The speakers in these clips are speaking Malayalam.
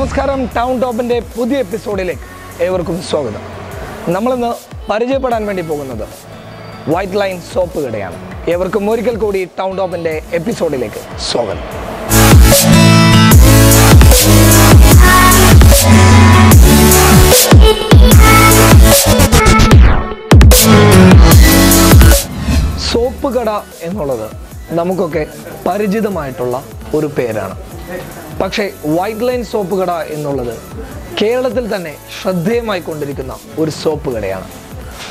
ടൗൺ ടോപ്പിന്റെ പുതിയ എപ്പിസോഡിലേക്ക് ഏവർക്കും സ്വാഗതം. നമ്മളിന്ന് പരിചയപ്പെടാൻ വേണ്ടി പോകുന്നത് വൈറ്റ് ലൈൻ സോപ്പ് കടയാണ് ഏവർക്കും ഒരിക്കൽ കൂടി ടൗൺ ടോപ്പിന്റെ എപ്പിസോഡിലേക്ക് സ്വാഗതം. സോപ്പ് കട എന്നുള്ളത് നമുക്കൊക്കെ പരിചിതമായിട്ടുള്ള ഒരു പേരാണ്. പക്ഷേ വൈറ്റ് ലൈൻ സോപ്പ് കട എന്നുള്ളത് കേരളത്തിൽ തന്നെ ശ്രദ്ധേയമായി കൊണ്ടിരിക്കുന്ന ഒരു സോപ്പ് കടയാണ്.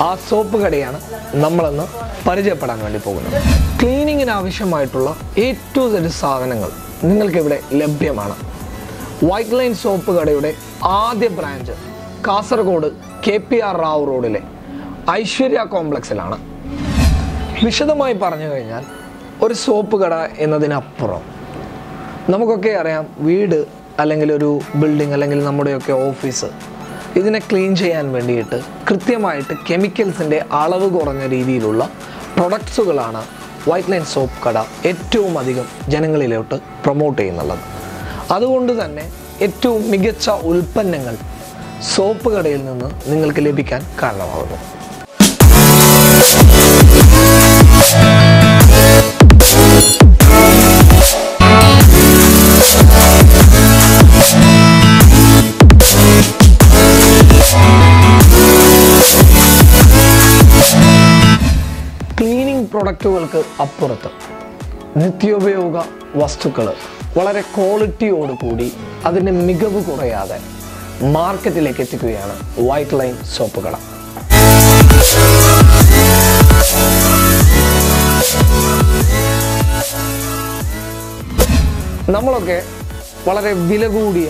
ആ സോപ്പ് കടയാണ് നമ്മളെന്ന് പരിചയപ്പെടാൻ വേണ്ടി പോകുന്നത്. ക്ലീനിങ്ങിന് ആവശ്യമായിട്ടുള്ള ഏറ്റവും സെറ്റ് സാധനങ്ങൾ നിങ്ങൾക്കിവിടെ ലഭ്യമാണ്. വൈറ്റ് ലൈൻ സോപ്പ് കടയുടെ ആദ്യ branch Kasaragod K P R Rao റോഡിലെ ഐശ്വര്യ കോംപ്ലക്സിലാണ്. വിശദമായി പറഞ്ഞു കഴിഞ്ഞാൽ ഒരു സോപ്പ് കട എന്നതിനപ്പുറം നമുക്കൊക്കെ അറിയാം വീട് അല്ലെങ്കിൽ ഒരു ബിൽഡിംഗ് അല്ലെങ്കിൽ നമ്മുടെയൊക്കെ ഓഫീസ് ഇതിനെ ക്ലീൻ ചെയ്യാൻ വേണ്ടിയിട്ട് കൃത്യമായിട്ട് കെമിക്കൽസിന്റെ അളവ് കുറഞ്ഞ രീതിയിലുള്ള പ്രൊഡക്ട്സുകളാണ് വൈറ്റ് ലൈൻ സോപ്പ് കട ഏറ്റവും അധികം ജനങ്ങളിലോട്ട് പ്രൊമോട്ട് ചെയ്യുന്നുള്ളത്. അതുകൊണ്ട് തന്നെ ഏറ്റവും മികച്ച ഉൽപ്പന്നങ്ങൾ സോപ്പ് കടയിൽ നിന്ന് നിങ്ങൾക്ക് ലഭിക്കാൻ കാരണമാകുന്നു പ്രൊഡക്റ്റുകൾക്ക് അപ്പുറത്ത്. നിത്യോപയോഗ വസ്തുക്കൾ വളരെ ക്വാളിറ്റിയോട് കൂടി അതിന്റെ മികവ് കുറയാതെ മാർക്കറ്റിലേക്ക് എത്തിക്കുകയാണ് വൈറ്റ് ലൈൻ സോപ്പുകൾ നമ്മളൊക്കെ വളരെ വില കൂടിയ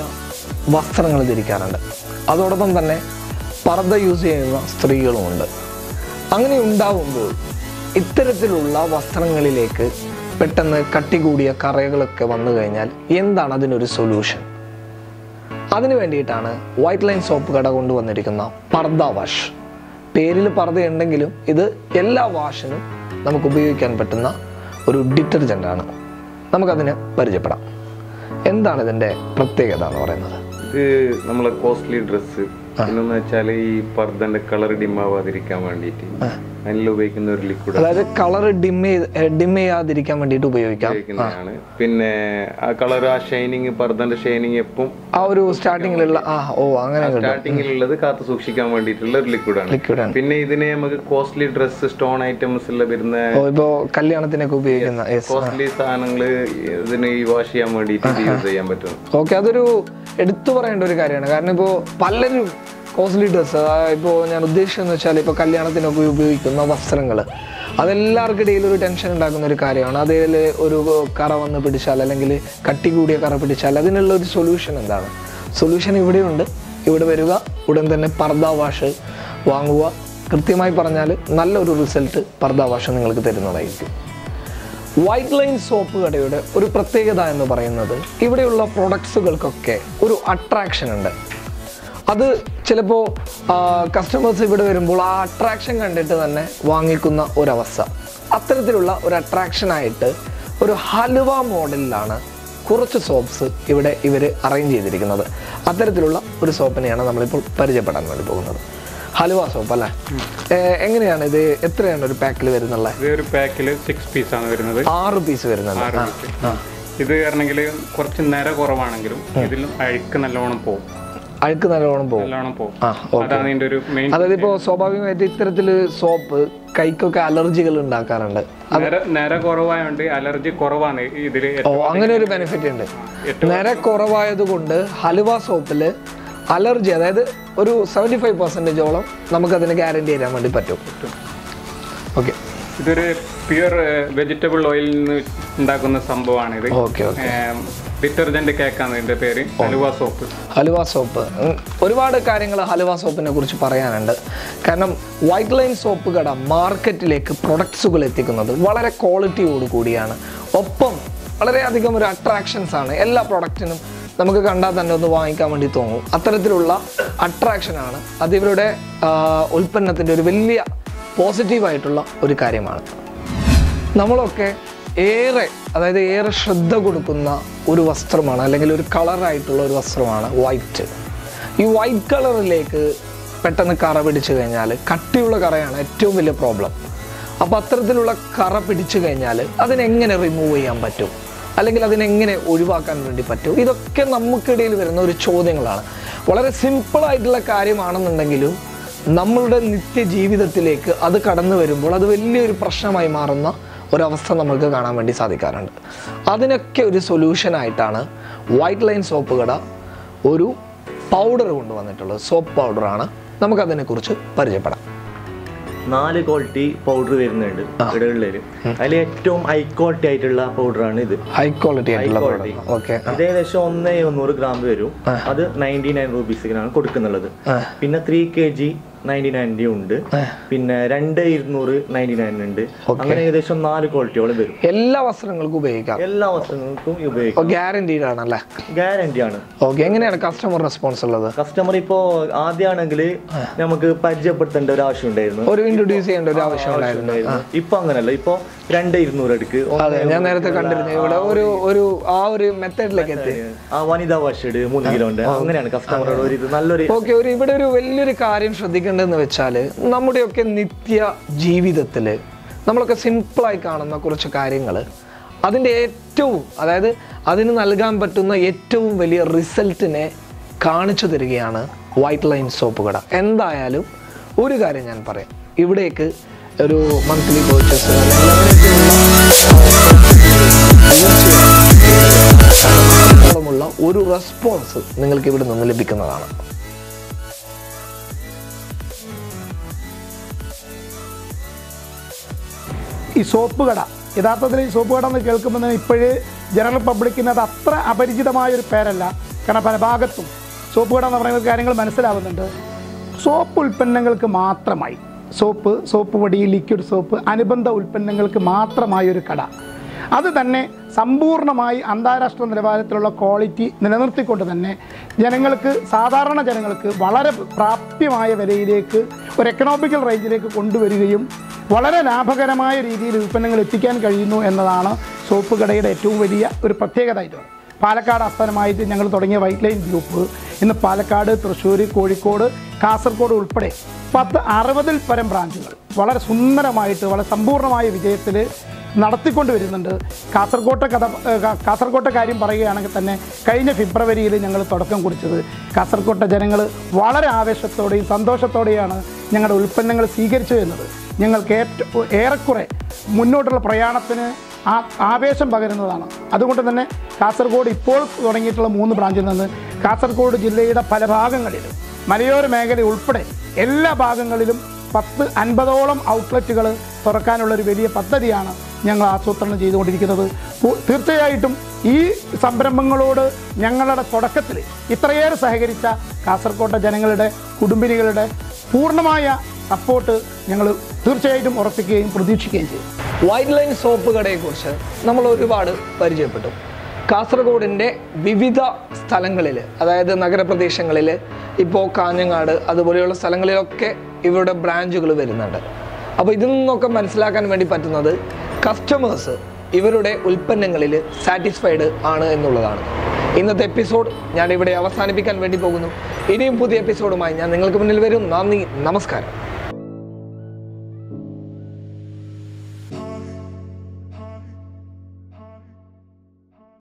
വസ്ത്രങ്ങൾ ധരിക്കാറുണ്ട്. അതോടൊപ്പം തന്നെ പർദ്ദ യൂസ് ചെയ്യുന്ന സ്ത്രീകളുമുണ്ട്. അങ്ങനെ ഉണ്ടാവുമ്പോൾ ഇത്തരത്തിലുള്ള വസ്ത്രങ്ങളിലേക്ക് പെട്ടെന്ന് കട്ടി കൂടിയ കറകളൊക്കെ വന്നു കഴിഞ്ഞാൽ എന്താണ് അതിനൊരു സൊല്യൂഷൻ അതിനു വേണ്ടിയിട്ടാണ് വൈറ്റ് ലൈൻ സോപ്പ് കട കൊണ്ടുവന്നിരിക്കുന്ന പർദ്ദ വാഷ് പേരിൽ പർദ്ദ ഉണ്ടെങ്കിലും ഇത് എല്ലാ വാഷിനും നമുക്ക് ഉപയോഗിക്കാൻ പറ്റുന്ന ഒരു ഡിറ്റർജന്റ് ആണ്. നമുക്കതിനെ പരിചയപ്പെടാം. എന്താണ് ഇതിന്റെ പ്രത്യേകത എന്ന് പറയുന്നത്? ഇത് നമ്മളെ കോസ്റ്റ്ലി ഡ്രസ്സ് പിന്നെന്ന് വെച്ചാൽ ഈ പർദ്ദന്റെ കളർ ഡിമാവാതിരിക്കാൻ വേണ്ടിയിട്ട് അതിൽ ഉപയോഗിക്കുന്ന ഒരു ലിക്വിഡ് അതായത് കളർ ഡിം ഡിം ചെയ്യാതിരിക്കാൻ വേണ്ടിയിട്ട് ഉപയോഗിക്കാം. ഉപയോഗിക്കുന്നതാണ്. പിന്നെ ആ കളർ ആ ഷൈനിങ് പർദ്ദന്റെ ഷൈനിങ് എപ്പം ആ ഒരു സ്റ്റാർട്ടിങ്ങിലുള്ള ആ ഓ അങ്ങനെ സ്റ്റാർട്ടിങ്ങിലുള്ളത് കാത്തു സൂക്ഷിക്കാൻ വേണ്ടിയിട്ടുള്ള ഒരു ലിക്വിഡാണ് ലിക്വിഡ് ആണ്. പിന്നെ ഇതിനെ നമുക്ക് കോസ്റ്റ്ലി ഡ്രസ്സ് സ്റ്റോൺ ഐറ്റംസ് എല്ലാം വരുന്ന ഓ ഇപ്പോ കല്യാണത്തിനൊക്കെ ഉപയോഗിക്കുന്ന യെസ് കോസ്റ്റ്ലി സാധനങ്ങൾ ഇതിന് വാഷ് ചെയ്യാൻ വേണ്ടിയിട്ട് യൂസ് ചെയ്യാൻ പറ്റും. ഓക്കെ അതൊരു എടുത്തു പറയേണ്ട ഒരു കാര്യമാണ്. കാരണം ഇപ്പോൾ പലരും കോസ്റ്റ്ലി ഡ്രസ്സ് ഇപ്പോൾ ഞാൻ ഉദ്ദേശിച്ചതെന്ന് വെച്ചാൽ ഇപ്പോൾ കല്യാണത്തിനൊക്കെ ഉപയോഗിക്കുന്ന വസ്ത്രങ്ങൾ അതെല്ലാവർക്കും ഇടയിൽ ഒരു ടെൻഷൻ ഉണ്ടാക്കുന്ന ഒരു കാര്യമാണ്. അതിൽ ഒരു കറ വന്ന് പിടിച്ചാൽ അല്ലെങ്കിൽ കട്ടി കൂടിയ കറ പിടിച്ചാൽ അതിനുള്ള ഒരു സൊല്യൂഷൻ എന്താണ്? സൊല്യൂഷൻ ഇവിടെയുണ്ട് ഇവിടെ വരിക ഉടൻ തന്നെ പർദ്ദ വാഷ് വാങ്ങുക. കൃത്യമായി പറഞ്ഞാൽ നല്ലൊരു റിസൾട്ട് പർദ്ദ വാഷ് നിങ്ങൾക്ക് തരുന്നതായിരിക്കും. വൈറ്റ് ലൈൻ സോപ്പ് കടയുടെ ഒരു പ്രത്യേകത എന്ന് പറയുന്നത് ഇവിടെയുള്ള പ്രൊഡക്ട്സുകൾക്കൊക്കെ ഒരു അട്രാക്ഷൻ ഉണ്ട്. അത് ചിലപ്പോൾ കസ്റ്റമേഴ്സ് ഇവിടെ വരുമ്പോൾ ആ അട്രാക്ഷൻ കണ്ടിട്ട് തന്നെ വാങ്ങിക്കുന്ന ഒരവസ്ഥ. അത്തരത്തിലുള്ള ഒരു അട്രാക്ഷനായിട്ട് ഒരു ഹലുവ മോഡലിലാണ് കുറച്ച് സോപ്സ് ഇവിടെ ഇവർ അറേഞ്ച് ചെയ്തിരിക്കുന്നത്. അത്തരത്തിലുള്ള ഒരു സോപ്പിനെയാണ് നമ്മളിപ്പോൾ പരിചയപ്പെടാൻ വേണ്ടി പോകുന്നത്. ഹലുവ സോപ്പ് അല്ലേ? എങ്ങനെയാണ് ഇത്? എത്രയാണ് ഒരു പാക്കിൽ വരുന്നുള്ളത് ഒരു പാക്കിൽ സിക്സ് പീസ് ആണ് വരുന്നത്. ആറ് പീസ് വരുന്നത് ഇത് ആണെങ്കിൽ കുറച്ച് നിര കുറവാണെങ്കിലും ഇതിലും അഴുക്ക് നല്ലോണം പോകും. അഴുക്ക് നല്ലോണം പോകും. ആ ഓക്കെ അതായത് ഇപ്പോൾ സ്വാഭാവികമായിട്ട് ഇത്തരത്തിൽ സോപ്പ് കൈക്കൊക്കെ അലർജികൾ ഉണ്ടാക്കാറുണ്ട്. നിര അലർജി കുറവാണ് ഇതിൽ ഓ അങ്ങനെ ഒരു ബെനിഫിറ്റ് ഉണ്ട്. നിര കുറവായത് കൊണ്ട് ഹലുവ സോപ്പിൽ അലർജി അതായത് ഒരു സെവന്റി ഫൈവ് നമുക്ക് നമുക്കതിന് ഗ്യാരണ്ടി തരാൻ വേണ്ടി പറ്റും. ഓക്കെ ഇതൊരു പ്യുവർ വെജിറ്റബിൾ ഓയിലിൽ നിന്ന് ഉണ്ടാക്കുന്ന സംഭവമാണ് ഇത് ഓക്കെ ഡിറ്റർജന്റ് കേക്കാണ് ഇതിന്റെ പേര്? ഹലുവ സോപ്പ്. ഹലുവ സോപ്പ്. ഒരുപാട് കാര്യങ്ങൾ ഹലുവ സോപ്പിനെ കുറിച്ച് പറയാനുണ്ട്. കാരണം വൈറ്റ് ലൈൻ സോപ്പ് കട മാർക്കറ്റിലേക്ക് പ്രൊഡക്ട്സുകൾ എത്തിക്കുന്നത് വളരെ ക്വാളിറ്റിയോട് കൂടിയാണ്. ഒപ്പം വളരെയധികം ഒരു അട്രാക്ഷൻസ് ആണ്. എല്ലാ പ്രൊഡക്റ്റിനും നമുക്ക് കണ്ടാൽ തന്നെ ഒന്ന് വാങ്ങിക്കാൻ വേണ്ടി തോന്നും. അത്തരത്തിലുള്ള അട്രാക്ഷനാണ് അത് ഇവരുടെ ഉൽപ്പന്നത്തിന്റെ ഒരു വലിയ പോസിറ്റീവായിട്ടുള്ള ഒരു കാര്യമാണ്. നമ്മളൊക്കെ ഏറെ അതായത് ഏറെ ശ്രദ്ധ കൊടുക്കുന്ന ഒരു വസ്ത്രമാണ് അല്ലെങ്കിൽ ഒരു കളറായിട്ടുള്ള ഒരു വസ്ത്രമാണ് വൈറ്റ് ഈ വൈറ്റ് കളറിലേക്ക് പെട്ടെന്ന് കറ പിടിച്ചു കഴിഞ്ഞാൽ കട്ടിയുള്ള കറയാണ് ഏറ്റവും വലിയ പ്രോബ്ലം അപ്പോൾ അത്തരത്തിലുള്ള കറ പിടിച്ചു കഴിഞ്ഞാൽ അതിനെങ്ങനെ റിമൂവ് ചെയ്യാൻ പറ്റും? അല്ലെങ്കിൽ അതിനെങ്ങനെ ഒഴിവാക്കാൻ വേണ്ടി പറ്റും? ഇതൊക്കെ നമുക്കിടയിൽ വരുന്ന ഒരു ചോദ്യങ്ങളാണ്. വളരെ സിമ്പിളായിട്ടുള്ള കാര്യമാണെന്നുണ്ടെങ്കിലും നമ്മളുടെ നിത്യജീവിതത്തിലേക്ക് അത് കടന്നു വരുമ്പോൾ അത് വലിയൊരു പ്രശ്നമായി മാറുന്ന ഒരവസ്ഥ നമുക്ക് കാണാൻ വേണ്ടി സാധിക്കാറുണ്ട്. അതിനൊക്കെ ഒരു സൊല്യൂഷനായിട്ടാണ് വൈറ്റ് ലൈൻ സോപ്പ് കട ഒരു പൗഡർ കൊണ്ടുവന്നിട്ടുള്ളത് സോപ്പ് പൗഡറാണ് നമുക്കതിനെക്കുറിച്ച് പരിചയപ്പെടാം. നാല് ക്വാളിറ്റി പൗഡർ വരുന്നുണ്ട് കടകളിലേ അതിൽ ഏറ്റവും ഹൈ ക്വാളിറ്റി ആയിട്ടുള്ള പൗഡറാണ് ഇത്. ഹൈ ക്വാളിറ്റി ആയിട്ടുള്ള ക്വാളിറ്റി ഇത് ഏകദേശം ഒന്ന് എഴുന്നൂറ് ഗ്രാം വരും. അത് നയന്റി നയൻ റുപ്പീസിനാണ് കൊടുക്കുന്നുള്ളത്. പിന്നെ three K G ninety ninety ഉണ്ട്. പിന്നെ രണ്ട് ഇരുന്നൂറ് നയന്റി നയൻ ഉണ്ട്. അങ്ങനെ ഏകദേശം നാല് ക്വാളിറ്റിയോളം വരും. എല്ലാ വസ്ത്രങ്ങൾക്കും ഉപയോഗിക്കാം. എല്ലാ വസ്ത്രങ്ങൾക്കും ഉപയോഗിക്കാം. ഗ്യാരണ്ടീഡ് ആണല്ലേ? ഗ്യാരണ്ടി ആണ്. ഓക്കെ എങ്ങനെയാണ് കസ്റ്റമർ റെസ്പോൺസ് ഉള്ളത്? കസ്റ്റമർ ഇപ്പോ ആദ്യമാണെങ്കിൽ നമുക്ക് പരിചയപ്പെടുത്തേണ്ട ഒരു ആവശ്യം ഉണ്ടായിരുന്നു. ഒരു ഇൻട്രൊഡ്യൂസ് ചെയ്യേണ്ട ഒരു ആവശ്യം ഉണ്ടായിരുന്നു. ഇപ്പൊ അങ്ങനല്ല. ഇപ്പൊ രണ്ട് ഇരുന്നൂറ് എടുക്ക്. ഞാൻ നേരത്തെ കണ്ടിരുന്നു. ഇവിടെ ഒരു ഒരു ആ ഒരു മെത്തേഡിലേക്ക് എത്തി. ആ വനിതാ വാഷഡ് മൂന്ന് കിലോ ഉണ്ട് അങ്ങനെയാണ് കസ്റ്റമറുടെ ഒരു നല്ലൊരു ഓക്കെ ഒരു ഇവിടെ ഒരു വലിയൊരു കാര്യം ശ്രദ്ധിക്കേണ്ടതെന്ന് വെച്ചാൽ നമ്മുടെയൊക്കെ നിത്യ ജീവിതത്തിൽ നമ്മളൊക്കെ സിമ്പിളായി കാണുന്ന കുറച്ച് കാര്യങ്ങൾ അതിന്റെ ഏറ്റവും അതായത് അതിന് നൽകാൻ പറ്റുന്ന ഏറ്റവും വലിയ റിസൾട്ടിനെ കാണിച്ചു തരികയാണ് വൈറ്റ് ലൈൻ സോപ്പ് കട. എന്തായാലും ഒരു കാര്യം ഞാൻ പറയാം. ഇവിടേക്ക് ഒരു മന്ത്ലി കോച്ചസ് ഒരു റെസ്പോൺസ് നിങ്ങൾക്ക് ഇവിടെ നിന്ന് ലഭിക്കുന്നതാണ്. ഈ സോപ്പ് കട. യഥാർത്ഥത്തിൽ ഈ സോപ്പ് കട എന്ന് കേൾക്കുമ്പോൾ തന്നെ ഇപ്പോഴേ ജനറൽ പബ്ലിക്കിന് അത് അത്ര അപരിചിതമായ ഒരു പേരല്ല. കാരണം പല ഭാഗത്തും സോപ്പ് കട എന്ന് പറയുന്ന കാര്യങ്ങൾ മനസ്സിലാവുന്നുണ്ട്. സോപ്പ് ഉൽപ്പന്നങ്ങൾക്ക് മാത്രമായി. സോപ്പ് സോപ്പ് പൊടി ലിക്വിഡ് സോപ്പ് അനുബന്ധ ഉൽപ്പന്നങ്ങൾക്ക് മാത്രമായ ഒരു കട. അത് തന്നെ സമ്പൂർണമായി അന്താരാഷ്ട്ര നിലവാരത്തിലുള്ള ക്വാളിറ്റി നിലനിർത്തിക്കൊണ്ട് തന്നെ ജനങ്ങൾക്ക് സാധാരണ ജനങ്ങൾക്ക് വളരെ പ്രാപ്യമായ വിലയിലേക്ക് ഒരു എക്കണോമിക്കൽ റേഞ്ചിലേക്ക് കൊണ്ടുവരികയും വളരെ ലാഭകരമായ രീതിയിൽ ഉൽപ്പന്നങ്ങൾ എത്തിക്കാൻ കഴിയുന്നു എന്നതാണ് സോപ്പ് കടയുടെ ഏറ്റവും വലിയ ഒരു പ്രത്യേകതയായിട്ട് പാലക്കാട് ആസ്ഥാനമായിട്ട് ഞങ്ങൾ തുടങ്ങിയ വൈറ്റ് ലൈൻ ഗ്രൂപ്പ് ഇന്ന് പാലക്കാട് തൃശ്ശൂർ കോഴിക്കോട് കാസർഗോഡ് ഉൾപ്പെടെ പത്ത് അറുപതിൽ പരം ബ്രാഞ്ചുകൾ വളരെ സുന്ദരമായിട്ട് വളരെ സമ്പൂർണമായ വിജയത്തിൽ നടത്തിക്കൊണ്ട് വരുന്നുണ്ട് കാസർഗോട്ട് കഥ കാസർകോട്ടെ കാര്യം പറയുകയാണെങ്കിൽ തന്നെ കഴിഞ്ഞ ഫെബ്രുവരിയിൽ ഞങ്ങൾ തുടക്കം കുറിച്ചത്. കാസർഗോട്ടെ ജനങ്ങൾ വളരെ ആവേശത്തോടെയും സന്തോഷത്തോടെയാണ് ഞങ്ങളുടെ ഉൽപ്പന്നങ്ങൾ സ്വീകരിച്ചു വരുന്നത് ഞങ്ങൾക്ക് ഏറ്റവും ഏറെക്കുറെ മുന്നോട്ടുള്ള പ്രയാണത്തിന് ആ ആവേശം പകരുന്നതാണ്. അതുകൊണ്ട് തന്നെ കാസർഗോഡ് ഇപ്പോൾ തുടങ്ങിയിട്ടുള്ള മൂന്ന് ബ്രാഞ്ചിൽ നിന്ന് കാസർഗോഡ് ജില്ലയുടെ പല ഭാഗങ്ങളിലും മലയോര മേഖല ഉൾപ്പെടെ എല്ലാ ഭാഗങ്ങളിലും പത്ത് അൻപതോളം ഔട്ട്ലെറ്റുകൾ തുറക്കാനുള്ള ഒരു വലിയ പദ്ധതിയാണ് ഞങ്ങൾ ആസൂത്രണം ചെയ്തുകൊണ്ടിരിക്കുന്നത്. തീർച്ചയായിട്ടും ഈ സംരംഭങ്ങളോട് ഞങ്ങളുടെ തുടക്കത്തിൽ ഇത്രയേറെ സഹകരിച്ച കാസർകോട്ടെ ജനങ്ങളുടെ കുടുംബിനികളുടെ പൂർണമായ സപ്പോർട്ട് ഞങ്ങൾ തീർച്ചയായിട്ടും ഉറപ്പിക്കുകയും പ്രതീക്ഷിക്കുകയും ചെയ്യും. വൈറ്റ് ലൈൻ സോപ്പ് കടയെക്കുറിച്ച് നമ്മൾ ഒരുപാട് പരിചയപ്പെട്ടു. കാസർഗോഡിന്റെ വിവിധ സ്ഥലങ്ങളിൽ അതായത് നഗരപ്രദേശങ്ങളിൽ ഇപ്പോൾ കാഞ്ഞങ്ങാട് അതുപോലെയുള്ള സ്ഥലങ്ങളിലൊക്കെ ഇവരുടെ ബ്രാഞ്ചുകൾ വരുന്നുണ്ട്. അപ്പോൾ ഇതിൽ നിന്നൊക്കെ മനസ്സിലാക്കാൻ വേണ്ടി പറ്റുന്നത് കസ്റ്റമേഴ്സ് ഇവരുടെ ഉൽപ്പന്നങ്ങളിൽ സാറ്റിസ്ഫൈഡ് ആണ് എന്നുള്ളതാണ്. ഇന്നത്തെ എപ്പിസോഡ് ഞാൻ ഇവിടെ അവസാനിപ്പിക്കാൻ വേണ്ടി പോകുന്നു. ഇനിയും പുതിയ എപ്പിസോഡുമായി ഞാൻ നിങ്ങൾക്ക് മുന്നിൽ വരും. നന്ദി നമസ്കാരം.